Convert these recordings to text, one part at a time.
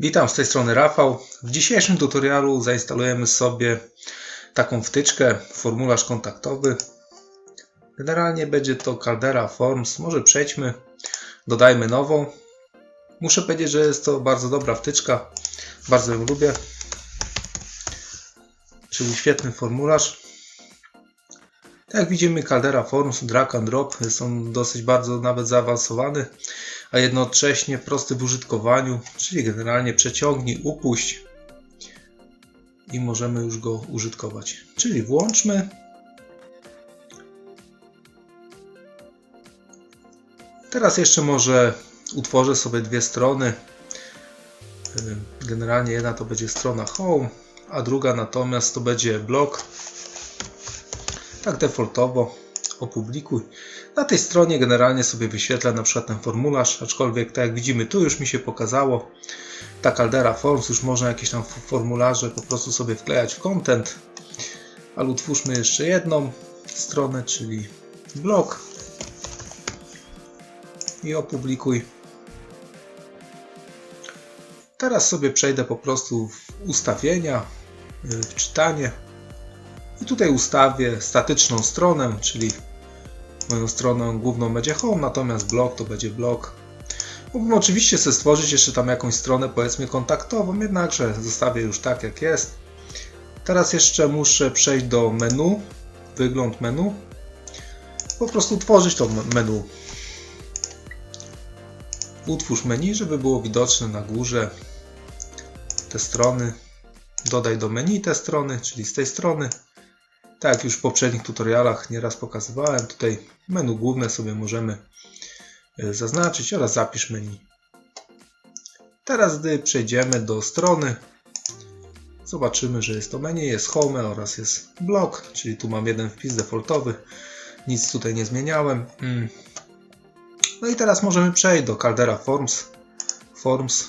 Witam, z tej strony Rafał. W dzisiejszym tutorialu zainstalujemy sobie taką wtyczkę, formularz kontaktowy. Generalnie będzie to Caldera Forms. Może przejdźmy, dodajmy nową. Muszę powiedzieć, że jest to bardzo dobra wtyczka. Bardzo ją lubię. Czyli świetny formularz. Jak widzimy, Caldera Forms, drag and drop są dosyć bardzo nawet zaawansowany a jednocześnie prosty w użytkowaniu, czyli generalnie przeciągnij, upuść i możemy już go użytkować. Czyli włączmy. Teraz jeszcze może utworzę sobie dwie strony. Generalnie jedna to będzie strona home, a druga natomiast to będzie blog. Tak defaultowo opublikuj. Na tej stronie generalnie sobie wyświetlę na przykład ten formularz, aczkolwiek tak jak widzimy tu już mi się pokazało ta Caldera Forms, już można jakieś tam formularze po prostu sobie wklejać w content. Ale utwórzmy jeszcze jedną stronę, czyli blog i opublikuj. Teraz sobie przejdę po prostu w ustawienia, w czytanie i tutaj ustawię statyczną stronę, czyli moją stronę główną będzie home, natomiast blog to będzie blog. Mógłbym oczywiście sobie stworzyć jeszcze tam jakąś stronę powiedzmy kontaktową, jednakże zostawię już tak jak jest. Teraz jeszcze muszę przejść do menu, wygląd menu. Po prostu tworzyć to menu. Utwórz menu, żeby było widoczne na górze te strony. Dodaj do menu te strony, czyli z tej strony. Tak jak już w poprzednich tutorialach nieraz pokazywałem, tutaj menu główne sobie możemy e, zaznaczyć oraz zapisz menu. Teraz gdy przejdziemy do strony, zobaczymy, że jest to menu, jest home oraz jest blog, czyli tu mam jeden wpis defaultowy, nic tutaj nie zmieniałem. Mm. No i teraz możemy przejść do Caldera Forms. Forms.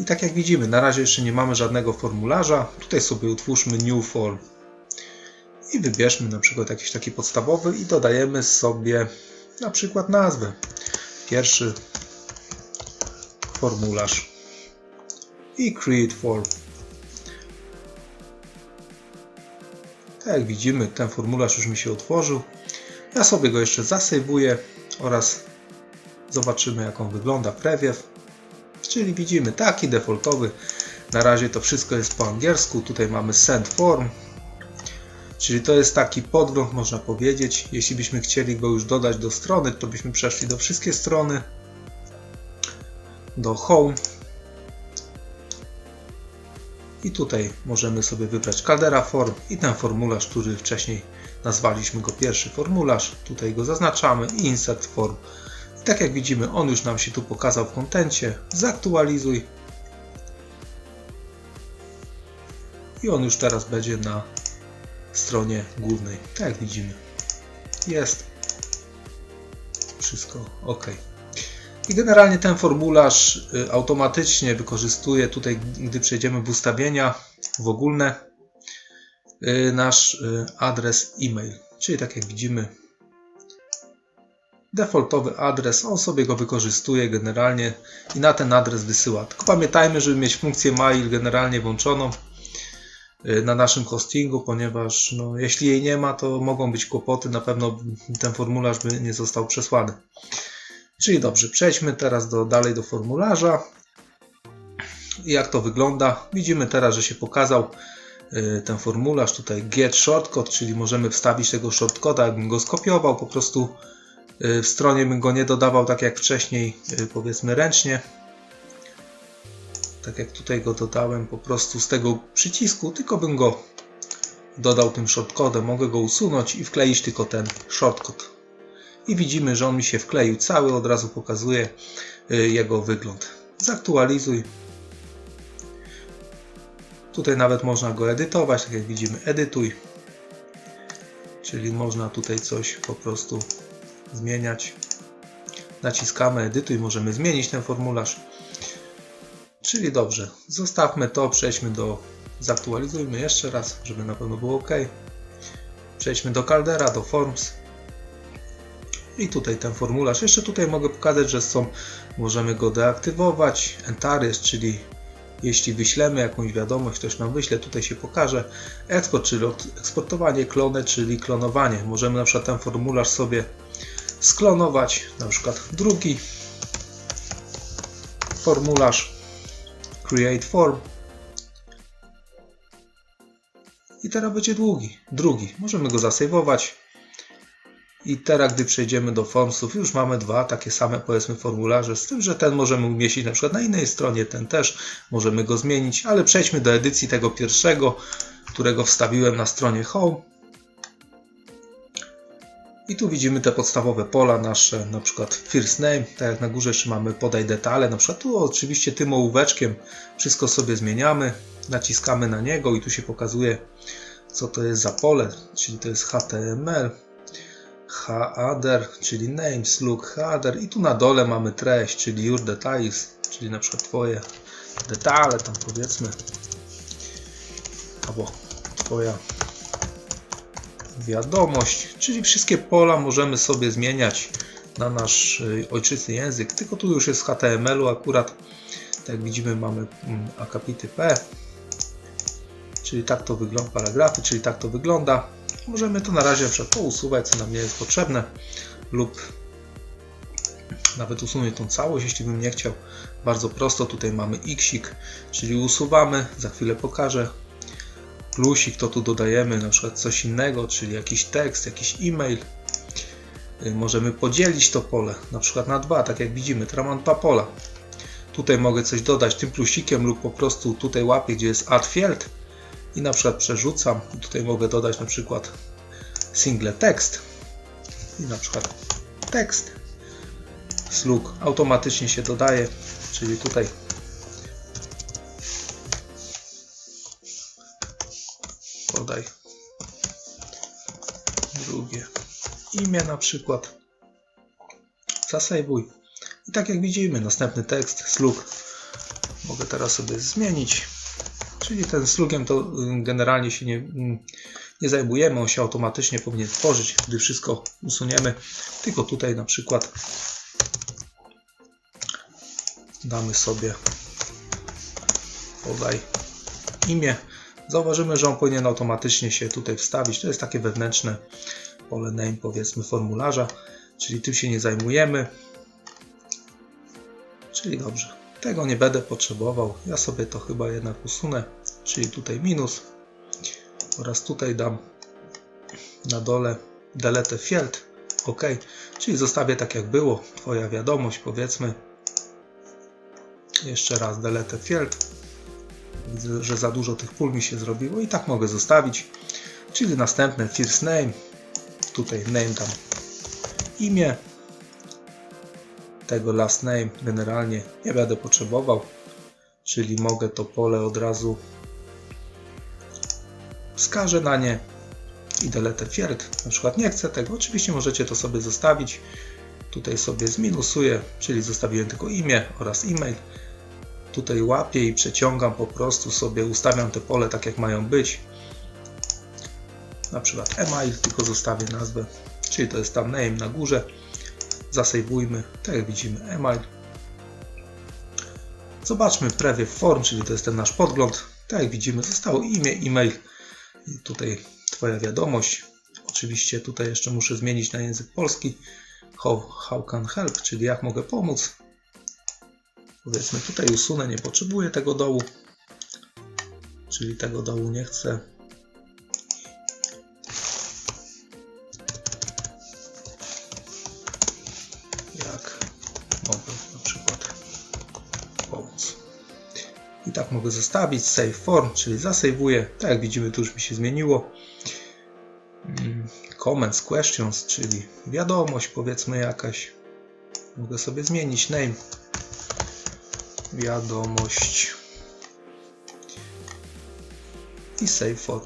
I tak jak widzimy, na razie jeszcze nie mamy żadnego formularza. Tutaj sobie utwórzmy New Form i wybierzmy na przykład jakiś taki podstawowy i dodajemy sobie na przykład nazwę. Pierwszy formularz i create form. Tak jak widzimy, ten formularz już mi się otworzył. Ja sobie go jeszcze zasejwuję oraz zobaczymy jak on wygląda prewiew. Czyli widzimy taki defaultowy. Na razie to wszystko jest po angielsku. Tutaj mamy send form, Czyli to jest taki podgląd, można powiedzieć. Jeśli byśmy chcieli go już dodać do strony, to byśmy przeszli do wszystkie strony, do Home. I tutaj możemy sobie wybrać Caldera Form i ten formularz, który wcześniej nazwaliśmy go pierwszy formularz. Tutaj go zaznaczamy i Insert Form. I tak jak widzimy, on już nam się tu pokazał w kontencie. Zaktualizuj. I on już teraz będzie na stronie głównej. Tak jak widzimy. Jest wszystko ok. I generalnie ten formularz y, automatycznie wykorzystuje tutaj, gdy przejdziemy w ustawienia, w ogólne, y, nasz y, adres e-mail. Czyli tak jak widzimy, defaultowy adres, on sobie go wykorzystuje generalnie i na ten adres wysyła. Tylko pamiętajmy, żeby mieć funkcję mail generalnie włączoną, na naszym hostingu, ponieważ no, jeśli jej nie ma, to mogą być kłopoty, na pewno ten formularz by nie został przesłany. Czyli dobrze, przejdźmy teraz do, dalej do formularza. Jak to wygląda? Widzimy teraz, że się pokazał y, ten formularz, tutaj get shortcode, czyli możemy wstawić tego shortcoda, jakbym go skopiował, po prostu y, w stronie bym go nie dodawał tak jak wcześniej, powiedzmy ręcznie, tak jak tutaj go dodałem po prostu z tego przycisku, tylko bym go dodał tym shortcodem. Mogę go usunąć i wkleić tylko ten shortcode. I widzimy, że on mi się wkleił cały, od razu pokazuje y, jego wygląd. Zaktualizuj. Tutaj nawet można go edytować, tak jak widzimy, edytuj. Czyli można tutaj coś po prostu zmieniać. Naciskamy edytuj, możemy zmienić ten formularz. Czyli dobrze, zostawmy to, przejdźmy do, zaktualizujmy jeszcze raz, żeby na pewno było ok. Przejdźmy do Caldera, do Forms I tutaj ten formularz. Jeszcze tutaj mogę pokazać, że są, możemy go deaktywować. Entares, czyli jeśli wyślemy jakąś wiadomość, ktoś nam wyśle, tutaj się pokaże. Eksport, czyli eksportowanie, klony, czyli klonowanie. Możemy na przykład ten formularz sobie sklonować, na przykład drugi formularz create form. I teraz będzie długi, drugi. Możemy go zasejwować. I teraz gdy przejdziemy do formsów już mamy dwa takie same powiedzmy formularze z tym, że ten możemy umieścić na przykład na innej stronie, ten też możemy go zmienić, ale przejdźmy do edycji tego pierwszego, którego wstawiłem na stronie home i tu widzimy te podstawowe pola nasze, na przykład first name, tak jak na górze jeszcze mamy podaj detale, na przykład tu oczywiście tym ołóweczkiem wszystko sobie zmieniamy, naciskamy na niego i tu się pokazuje co to jest za pole, czyli to jest HTML, header, czyli names, look, header i tu na dole mamy treść, czyli your details, czyli na przykład twoje detale tam powiedzmy, albo twoja wiadomość, czyli wszystkie pola możemy sobie zmieniać na nasz y, ojczysty język, tylko tu już jest HTML-u akurat, tak widzimy mamy mm, akapity P, czyli tak to wygląda, paragrafy, czyli tak to wygląda. Możemy to na razie pousuwać, co nam nie jest potrzebne, lub nawet usunąć tą całość, jeśli bym nie chciał. Bardzo prosto, tutaj mamy xik, czyli usuwamy, za chwilę pokażę. Plusik to tu dodajemy na przykład coś innego, czyli jakiś tekst, jakiś e-mail. Y, Możemy podzielić to pole, na przykład na dwa, tak jak widzimy, dwa pola. Tutaj mogę coś dodać tym plusikiem lub po prostu tutaj łapię, gdzie jest add field i na przykład przerzucam tutaj mogę dodać na przykład single text i na przykład tekst slug automatycznie się dodaje, czyli tutaj podaj. Drugie. Imię na przykład. Zasejwuj. I tak jak widzimy następny tekst slug. Mogę teraz sobie zmienić. Czyli ten slugiem to y, generalnie się nie, mm, nie zajmujemy, on się automatycznie powinien tworzyć, gdy wszystko usuniemy, tylko tutaj na przykład damy sobie podaj imię. Zauważymy, że on powinien automatycznie się tutaj wstawić. To jest takie wewnętrzne pole name powiedzmy formularza, czyli tym się nie zajmujemy. Czyli dobrze. Tego nie będę potrzebował. Ja sobie to chyba jednak usunę, czyli tutaj minus oraz tutaj dam na dole delete field. OK, czyli zostawię tak jak było. Twoja wiadomość powiedzmy. Jeszcze raz delete field. Widzę, że za dużo tych pól mi się zrobiło i tak mogę zostawić. Czyli następne first name. Tutaj name dam imię. Tego last name generalnie nie będę potrzebował. Czyli mogę to pole od razu wskażę na nie i delete field. Na przykład nie chcę tego. Oczywiście możecie to sobie zostawić. Tutaj sobie zminusuję, czyli zostawiłem tylko imię oraz e-mail tutaj łapię i przeciągam po prostu sobie, ustawiam te pole tak jak mają być. Na przykład email, tylko zostawię nazwę, czyli to jest tam name na górze. Zasejwujmy, tak jak widzimy email. Zobaczmy preview form, czyli to jest ten nasz podgląd. Tak jak widzimy zostało imię, e-mail i tutaj Twoja wiadomość. Oczywiście tutaj jeszcze muszę zmienić na język polski. How, how can help, czyli jak mogę pomóc. Powiedzmy tutaj usunę, nie potrzebuję tego dołu. Czyli tego dołu nie chcę. Jak mogę na przykład pomóc. I tak mogę zostawić save form, czyli zasejwuję. Tak jak widzimy, tu już mi się zmieniło. Mm, Comments, questions, czyli wiadomość powiedzmy jakaś. Mogę sobie zmienić name wiadomość i save for.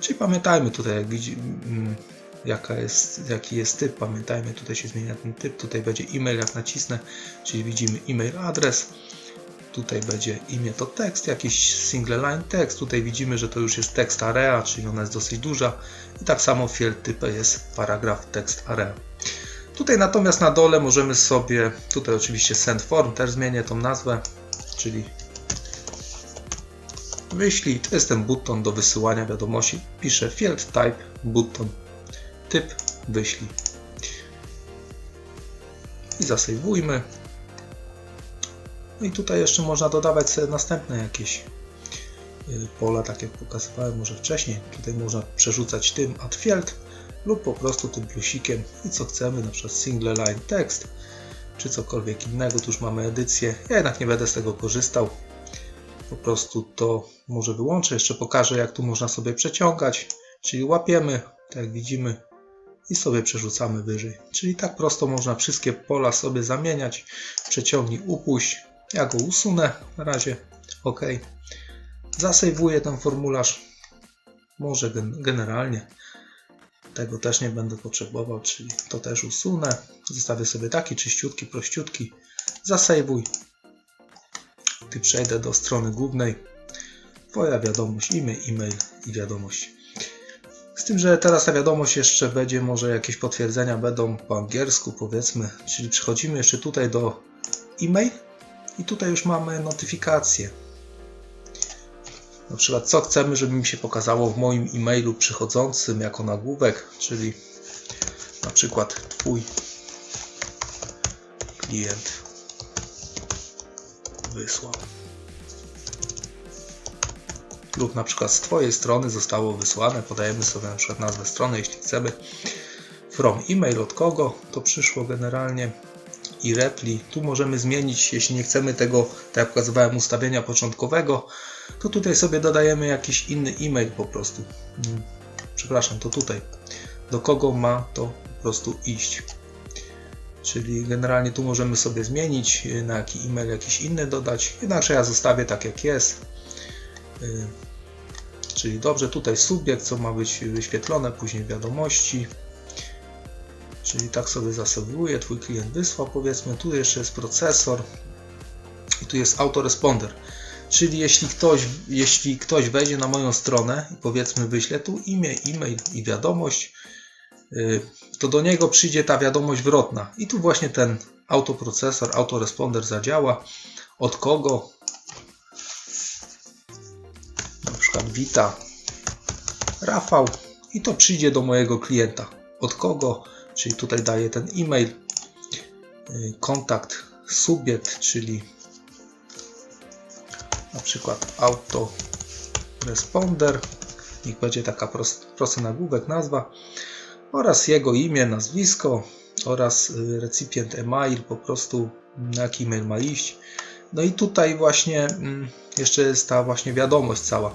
Czyli pamiętajmy tutaj, jak mm, jaka jest, jaki jest typ. Pamiętajmy, tutaj się zmienia ten typ. Tutaj będzie e-mail, jak nacisnę, czyli widzimy e-mail adres. Tutaj będzie imię to tekst, jakiś single line tekst. Tutaj widzimy, że to już jest tekst area, czyli ona jest dosyć duża. I tak samo field typ jest paragraf tekst area. Tutaj natomiast na dole możemy sobie, tutaj oczywiście send form, też zmienię tą nazwę, czyli wyślij, to jest ten buton do wysyłania wiadomości. Piszę field type button, typ wyślij. I zasejwujmy. No i tutaj jeszcze można dodawać sobie następne jakieś y, pola, tak jak pokazywałem może wcześniej. Tutaj można przerzucać tym add field lub po prostu tym plusikiem i co chcemy, na przykład single line text czy cokolwiek innego. Tu już mamy edycję. Ja jednak nie będę z tego korzystał. Po prostu to może wyłączę. Jeszcze pokażę, jak tu można sobie przeciągać. Czyli łapiemy, tak jak widzimy, i sobie przerzucamy wyżej. Czyli tak prosto można wszystkie pola sobie zamieniać. Przeciągnij, upuść. Ja go usunę na razie. OK. Zasejwuję ten formularz. Może gen generalnie tego też nie będę potrzebował, czyli to też usunę. Zostawię sobie taki czyściutki, prościutki. Zasejwuj. Gdy przejdę do strony głównej, Twoja wiadomość, imię, e-mail i wiadomość. Z tym, że teraz ta wiadomość jeszcze będzie, może jakieś potwierdzenia będą po angielsku, powiedzmy. Czyli przechodzimy jeszcze tutaj do e-mail i tutaj już mamy notyfikację. Na przykład, co chcemy, żeby mi się pokazało w moim e-mailu przychodzącym jako nagłówek, czyli na przykład Twój klient wysłał. Lub na przykład z Twojej strony zostało wysłane, podajemy sobie na przykład nazwę strony, jeśli chcemy. From e-mail od kogo to przyszło generalnie i repli. Tu możemy zmienić, jeśli nie chcemy tego, tak jak pokazywałem, ustawienia początkowego, to tutaj sobie dodajemy jakiś inny e-mail po prostu. Mm, Przepraszam, to tutaj. Do kogo ma to po prostu iść. Czyli generalnie tu możemy sobie zmienić, y, na jaki e-mail jakiś inny dodać. Jednakże ja zostawię tak jak jest. Y, Czyli dobrze, tutaj subiekt, co ma być wyświetlone, później wiadomości. Czyli tak sobie zasowuję, Twój klient wysłał, powiedzmy, tu jeszcze jest procesor i tu jest autoresponder. Czyli jeśli ktoś, jeśli ktoś wejdzie na moją stronę powiedzmy wyślę tu imię, e-mail i wiadomość, yy, to do niego przyjdzie ta wiadomość zwrotna. I tu właśnie ten autoprocesor, autoresponder zadziała. Od kogo? Na przykład wita Rafał i to przyjdzie do mojego klienta. Od kogo? Czyli tutaj daję ten e-mail, yy, kontakt, subiekt, czyli na przykład autoresponder, niech będzie taka prost, prosty nagłówek, nazwa. Oraz jego imię, nazwisko. Oraz y, recipient e-mail, po prostu na jaki e-mail ma iść. No i tutaj właśnie mm, jeszcze jest ta właśnie wiadomość cała.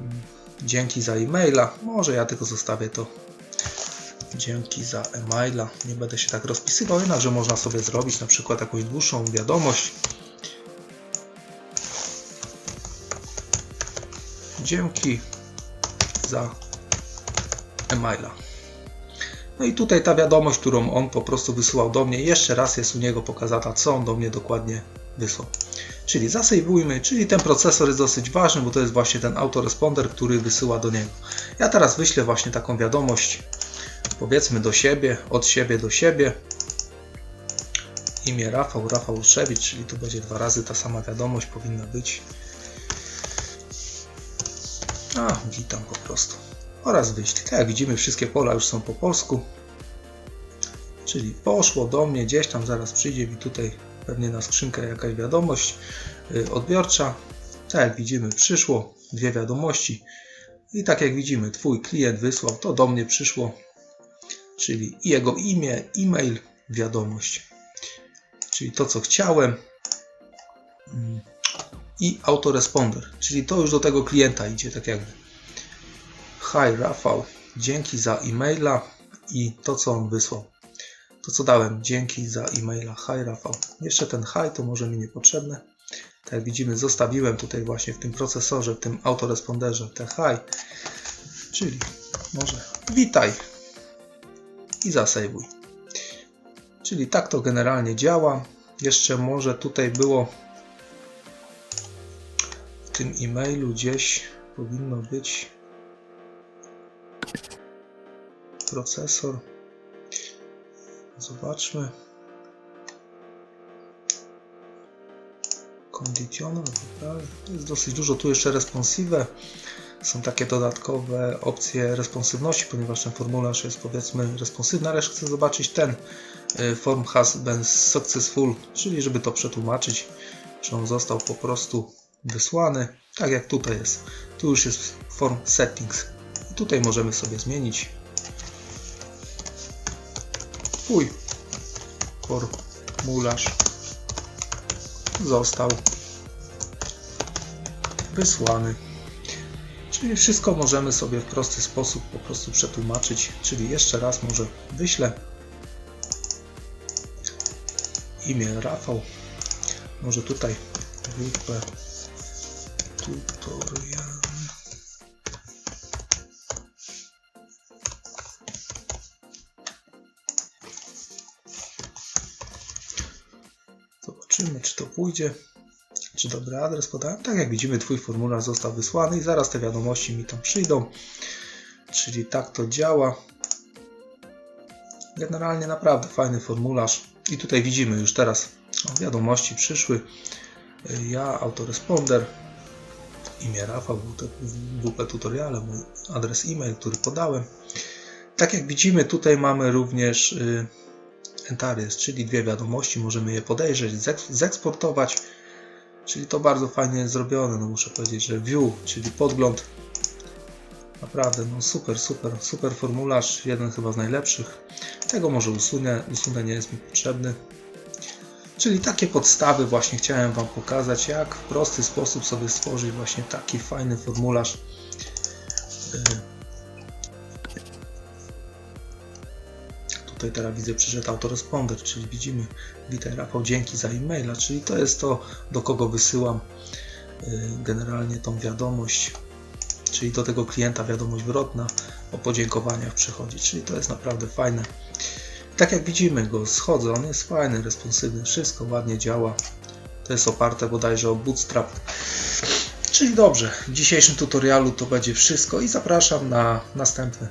Mm, Dzięki za e-maila, może ja tylko zostawię to. Dzięki za e-maila, nie będę się tak rozpisywał, jednakże można sobie zrobić na przykład jakąś dłuższą wiadomość Dzięki za e-maila. No i tutaj ta wiadomość, którą on po prostu wysyłał do mnie, jeszcze raz jest u niego pokazana, co on do mnie dokładnie wysłał. Czyli zasejwujmy, czyli ten procesor jest dosyć ważny, bo to jest właśnie ten autoresponder, który wysyła do niego. Ja teraz wyślę właśnie taką wiadomość, powiedzmy do siebie, od siebie do siebie. Imię Rafał, Rafał Uszewicz, czyli tu będzie dwa razy ta sama wiadomość powinna być. A, witam po prostu. Oraz wyślij. Tak jak widzimy, wszystkie pola już są po polsku. Czyli poszło do mnie, gdzieś tam zaraz przyjdzie mi tutaj pewnie na skrzynkę jakaś wiadomość yy, odbiorcza. Tak jak widzimy, przyszło dwie wiadomości. I tak jak widzimy, Twój klient wysłał, to do mnie przyszło. Czyli jego imię, e-mail, wiadomość. Czyli to, co chciałem. I autoresponder, czyli to już do tego klienta idzie, tak jakby. Hi Rafał, dzięki za e-maila i to co on wysłał. To co dałem, dzięki za e-maila. Hi Rafał. Jeszcze ten hi to może mi niepotrzebne. Tak jak widzimy, zostawiłem tutaj właśnie w tym procesorze, w tym autoresponderze te hi, czyli może witaj i zasejwuj. Czyli tak to generalnie działa. Jeszcze może tutaj było tym e-mailu gdzieś powinno być procesor. Zobaczmy. Conditional, dobra. Jest dosyć dużo. Tu jeszcze responsive. Są takie dodatkowe opcje responsywności, ponieważ ten formularz jest powiedzmy responsywny, ale chcę zobaczyć ten y, form has been successful, czyli żeby to przetłumaczyć, że on został po prostu wysłany, tak jak tutaj jest. Tu już jest form settings. I tutaj możemy sobie zmienić. Twój formularz został wysłany. Czyli wszystko możemy sobie w prosty sposób po prostu przetłumaczyć. Czyli jeszcze raz może wyślę imię Rafał. Może tutaj tutorial. Zobaczymy, czy to pójdzie. Czy dobry adres podałem? Tak jak widzimy, Twój formularz został wysłany i zaraz te wiadomości mi tam przyjdą. Czyli tak to działa. Generalnie naprawdę fajny formularz. I tutaj widzimy już teraz wiadomości przyszły. Ja, autoresponder, imię Rafał, WP Tutoriale, mój adres e-mail, który podałem. Tak jak widzimy, tutaj mamy również y, Entaries, czyli dwie wiadomości, możemy je podejrzeć, zek- zeksportować. Czyli to bardzo fajnie zrobione, no muszę powiedzieć, że view, czyli podgląd. Naprawdę, no super, super, super formularz, jeden chyba z najlepszych. Tego może usunę, usunę, nie jest mi potrzebny. Czyli takie podstawy właśnie chciałem Wam pokazać, jak w prosty sposób sobie stworzyć właśnie taki fajny formularz. Y, Tutaj teraz widzę przyszedł autoresponder, czyli widzimy witaj Rafał, dzięki za e-maila, czyli to jest to, do kogo wysyłam y, generalnie tą wiadomość, czyli do tego klienta wiadomość zwrotna o podziękowaniach przychodzi, czyli to jest naprawdę fajne. Tak jak widzimy go, schodzę, on jest fajny, responsywny, wszystko ładnie działa. To jest oparte bodajże o Bootstrap. Czyli dobrze, w dzisiejszym tutorialu to będzie wszystko i zapraszam na następne.